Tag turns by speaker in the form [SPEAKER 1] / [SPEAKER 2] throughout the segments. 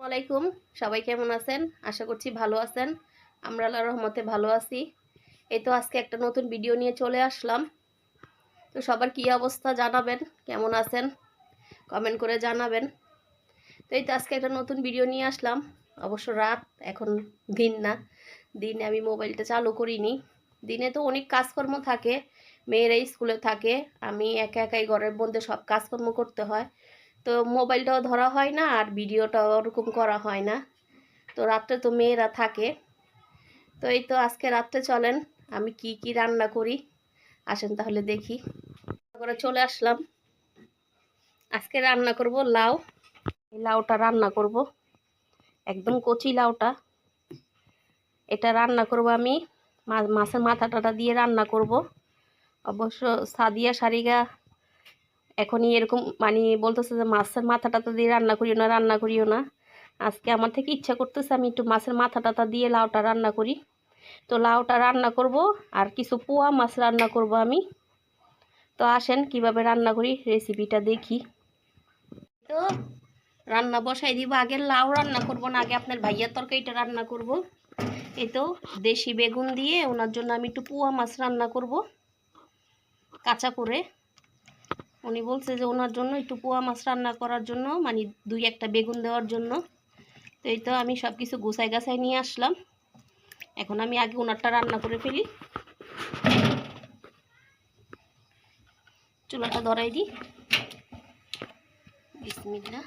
[SPEAKER 1] আলাইকুম সবাই কেমন আছেন? আশা করছি ভালো আছেন। আমরা আল্লাহর রহমতে ভালো আছি। এই তো আজকে একটা নতুন ভিডিও নিয়ে চলে আসলাম। তো সবার কী অবস্থা জানাবেন? কেমন আছেন? কমেন্ট করে জানাবেন। তো এই তো আজকে একটা নতুন ভিডিও নিয়ে আসলাম। অবশ্য রাত এখন দিন না। দিনে আমি মোবাইলটা চালু করিনি। দিনে তো অনেক কাজকর্ম থাকে। মেয়েরা স্কুলে থাকে। আমি একা একাই ঘরের মধ্যে সব কাজকর্ম করতে হয়। তো মোবাইলটাও ধরা হয় না আর ভিডিওটাও ওরকম করা হয় না। তো রাত্রে তো মেয়েরা থাকে। তো এই তো আজকে রাত্রে চলেন, আমি কি কি রান্না করি? আসেন তাহলে দেখি। করে চলে আসলাম। আজকে রান্না করব লাউ। এই লাউটা রান্না করব। একদম কচি লাউটা। এটা রান্না করব আমি। মাছের মাথাটা দিয়ে রান্না করব। অবশ্য সাদিয়া সারিগা এখনই এরকম মানে বলতেছে যে মাছের মাথাটা তো দিয়ে রান্না করিও না, রান্না করিও না। আজকে আমার থেকে ইচ্ছা করতেছে আমি একটু মাছের মাথাটা দিয়ে লাউটা রান্না করি। তো লাউটা রান্না করব আর কিছু পোয়া মাছ রান্না করব আমি। তো আসেন কীভাবে রান্না করি রেসিপিটা দেখি। তো রান্না বসাই দিব, আগে লাউ রান্না করব না, আগে আপনার ভাইয়ার তরকারিটা রান্না করব। এই তো দেশি বেগুন দিয়ে ওনার জন্য আমি একটু পোয়া মাছ রান্না করব। কাঁচা করে। উনি বলছে যে ওনার জন্য একটু পোয়া মাছ রান্না করার জন্য মানে দুই একটা বেগুন দেওয়ার জন্য। তো এই তো আমি সব কিছু গোছায় গাছাই নিয়ে আসলাম। এখন আমি আগে ওনারটা রান্না করে ফেলি। চুলাটা ধরাই দিই। বিসমিল্লা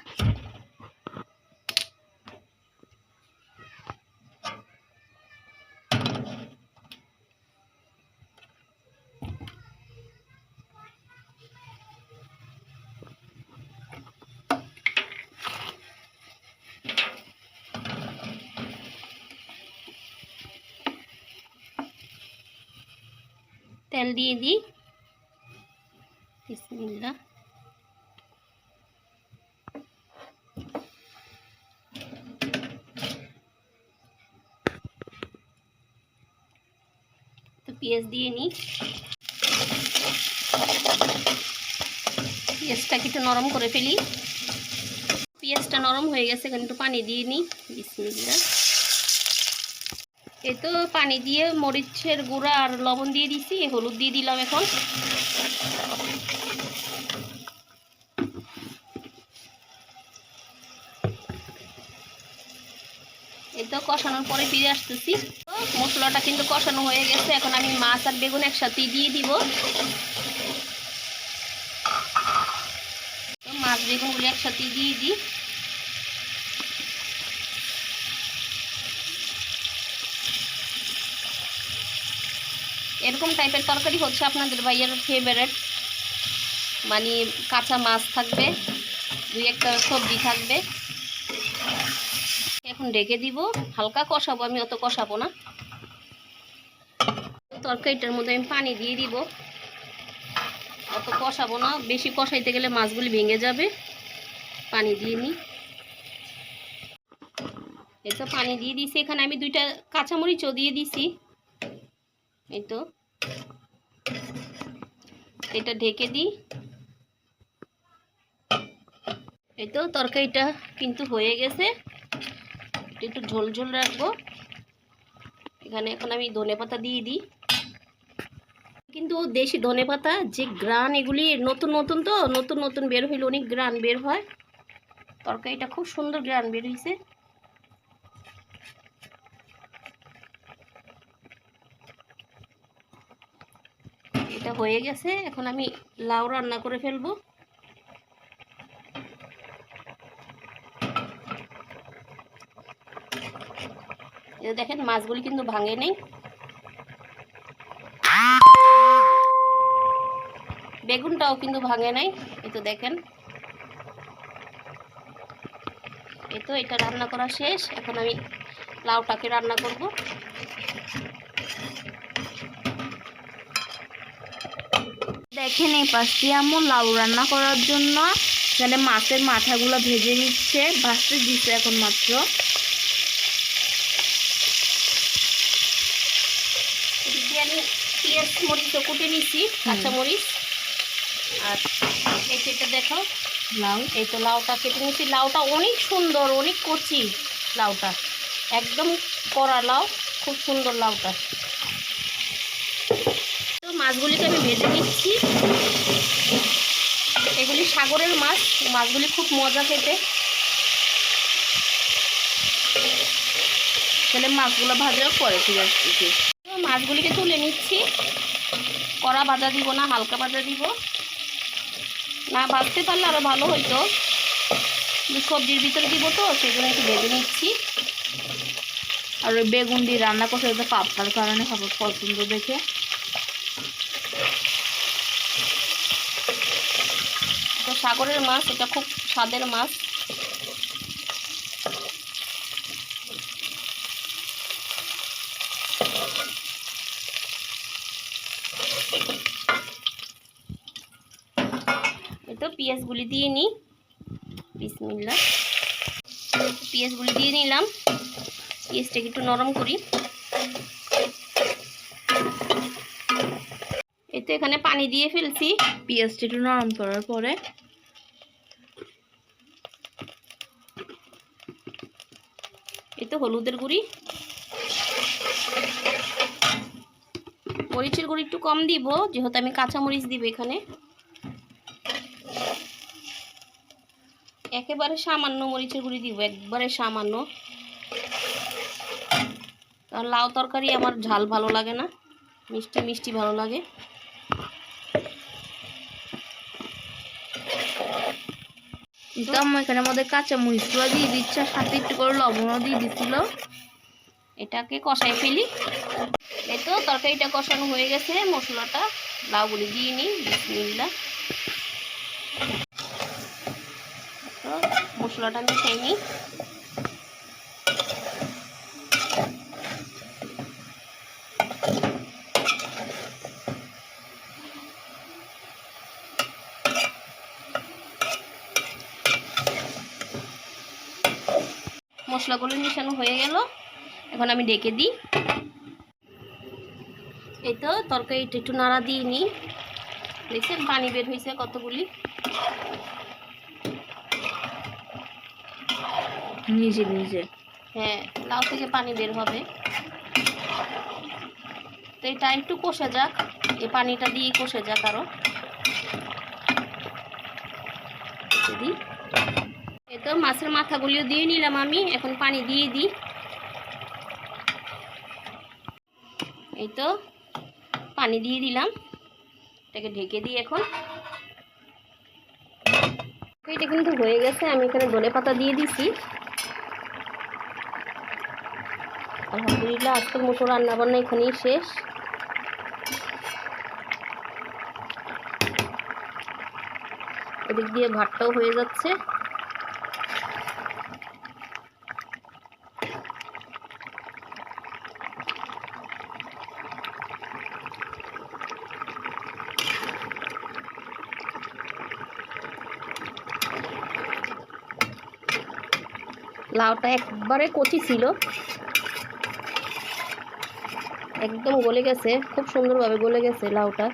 [SPEAKER 1] তেল দিয়ে দিই। বিসমিল্লা তো পেঁয়াজ দিয়ে নিই। পেঁয়াজটাকে একটু নরম করে ফেলি। পেঁয়াজটা নরম হয়ে গেছে, এখানে একটু পানি দিয়ে নিই। বিসমিল্লা এই তো পানি দিয়ে মরিচের গুঁড়া আর লবণ দিয়ে দিছি, হলুদ দিয়ে দিলাম এখন। তো কষানোর পরে ফিরে আসতেছি। মশলাটা কিন্তু কষানো হয়ে গেছে, এখন আমি মাছ আর বেগুন একসাথে দিয়ে দিব। মাছ বেগুনগুলো একসাথে দিয়ে দিই। এরকম টাইপের তরকারি হচ্ছে আপনাদের ভাইয়ের ফেভারেট মানে কাঁচা মাছ থাকবে, দুই একটা সবজি থাকবে। এখন ডেকে দিব, হালকা কষাবো, আমি অত কষাবো না। তরকারিটার মধ্যে আমি পানি দিয়ে দিব। অত কষাবো না, বেশি কষাইতে গেলে মাছগুলি ভেঙে যাবে। পানি দিয়ে নিই এই তো পানি দিয়ে দিছি এখানে আমি দুইটা কাঁচামরিচও দিয়ে দিছি। এই তো। এটা ঢেকে দিই। এই তো তরকারিটা কিন্তু হয়ে গেছে। একটু ঝোল ঝোল রাখব। এখানে এখন আমি ধনে পাতা দিয়ে দিই। কিন্তু দেশি ধনে পাতা, যে গ্রান এগুলি নতুন নতুন তো, নতুন নতুন বের হইলে অনেক গ্রান বের হয়। তরকারিটা খুব সুন্দর গ্রান বের হয়েছে এটা হয়ে গেছে। এখন আমি লাউ রান্না করে ফেলব। দেখেন, মাছগুলি কিন্তু ভাঙে নেই। বেগুনটাও কিন্তু ভাঙে নাই, এই তো দেখেন। এই তো, এটা রান্না করা শেষ। এখন আমি লাউটাকে রান্না করব।
[SPEAKER 2] দেখেন এই পাশ দিয়ে আম্মু লাউ রান্না করার জন্য এখানে মাছের মাথাগুলো ভেজে নিচ্ছে। ভাজতে দিচ্ছে এখন মাত্র।
[SPEAKER 1] আমি পেঁয়াজ মরিচও কুটে নিচ্ছি কাঁচা মরিচ। আর এই সেটা দেখো
[SPEAKER 2] লাউ।
[SPEAKER 1] এই তো লাউটা কেটে নিয়েছি লাউটা অনেক সুন্দর অনেক কচি লাউটা। একদম কড়া লাউ খুব সুন্দর লাউটা। তো মাছগুলিকে আমি ভেজে নিচ্ছি। এগুলি সাগরের মাছ, মাছগুলি খুব মজা খেতে।
[SPEAKER 2] তাহলে মাছগুলো ভাজার পরে ঠিক আছে
[SPEAKER 1] মাছগুলিকে তুলে নিচ্ছি। কড়া ভাজা দিব না, হালকা ভাজা দিব। না ভাজতে পারলে আরও ভালো হইতো। সবজির ভিতরে দিব তো সেই জন্য একটু ভেজে নিচ্ছি।
[SPEAKER 2] আর ওই বেগুন দিয়ে রান্না করতে তো পাপ্পার কারণে খাব পছন্দ দেখে।
[SPEAKER 1] সাগরের মাছ, এটা খুব স্বাদের মাছ। তো পেঁয়াজগুলি দিয়ে নিই বিসমিল্লা পেঁয়াজগুলি দিয়ে নিলাম। পেঁয়াজটাকে একটু নরম করি। এই তো এখানে পানি দিয়ে ফেলছি।
[SPEAKER 2] পেঁয়াজটা একটু নরম করার পরে
[SPEAKER 1] এই তো হলুদের গুঁড়ি। মরিচের গুঁড়ি একটু কম দিব, যেহেতু আমি কাঁচা মরিচ দিব এখানে। একেবারে সামান্য মরিচের গুঁড়ি দিব, একবারে সামান্য। কারণ লাউ তরকারি আমার ঝাল ভালো লাগে না, মিষ্টি মিষ্টি ভালো লাগে।
[SPEAKER 2] আমার এখানের মধ্যে কাঁচা মরিচগুলো দিয়ে দিচ্ছে সাথে একটু করে লবণও দিয়ে দিছিল।
[SPEAKER 1] এটাকে কষাই ফেলি। এই তো তরকারিটা কষানো হয়ে গেছে, মশলাটা লাউগুলি দিয়ে নিই, বিসমিল্লা। মশলাটা মিশিয়ে নিই। মশলাগুলো মিশানো হয়ে গেল। এখন আমি ডেকে দিই। এই তো তরকারিটা একটু নাড়া দিয়ে নিই। দেখছেন পানি বের হয়েছে কতগুলি?
[SPEAKER 2] নিজে নিজে।
[SPEAKER 1] হ্যাঁ লাউ থেকে পানি বের হবে। তো এটা একটু কষে যাক। এই পানিটা দিয়ে কষে যাক আরও দিই। তো মাছের মাথাগুলিও দিয়ে নিলাম আমি, এখন পানি দিয়ে দিই। এই তো, পানি দিয়ে দিলাম। এটাকে ঢেকে দিই এখন। এটা কিন্তু হয়ে গেছে, আমি এখানে ধনে পাতা দিয়ে দিছি। আলহামদুলিল্লাহ, আজকের মতো রান্না বান্না এখানেই শেষ। এদিক দিয়ে ভাতটাও হয়ে যাচ্ছে। লাউটা একবারে কচি ছিল। একদম গলে গেছে, খুব সুন্দরভাবে গলে গেছে লাউটা।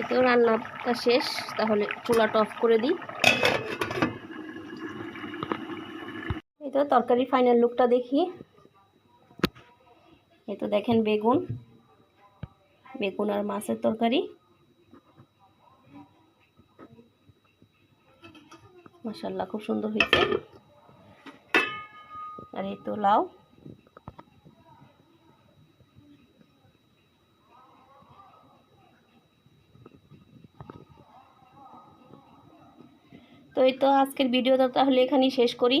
[SPEAKER 1] এতেও রান্নাটা শেষ, তাহলে চুলাটা অফ করে দিই এই তো তরকারির ফাইনাল লুকটা দেখি। এই তো দেখেন বেগুন। বেগুন আর মাছের তরকারি। মাসাল্লাহ খুব সুন্দর হয়েছে। আর এই তো লাউ। তো এই তো আজকের ভিডিওটা তাহলে এখানেই শেষ করি।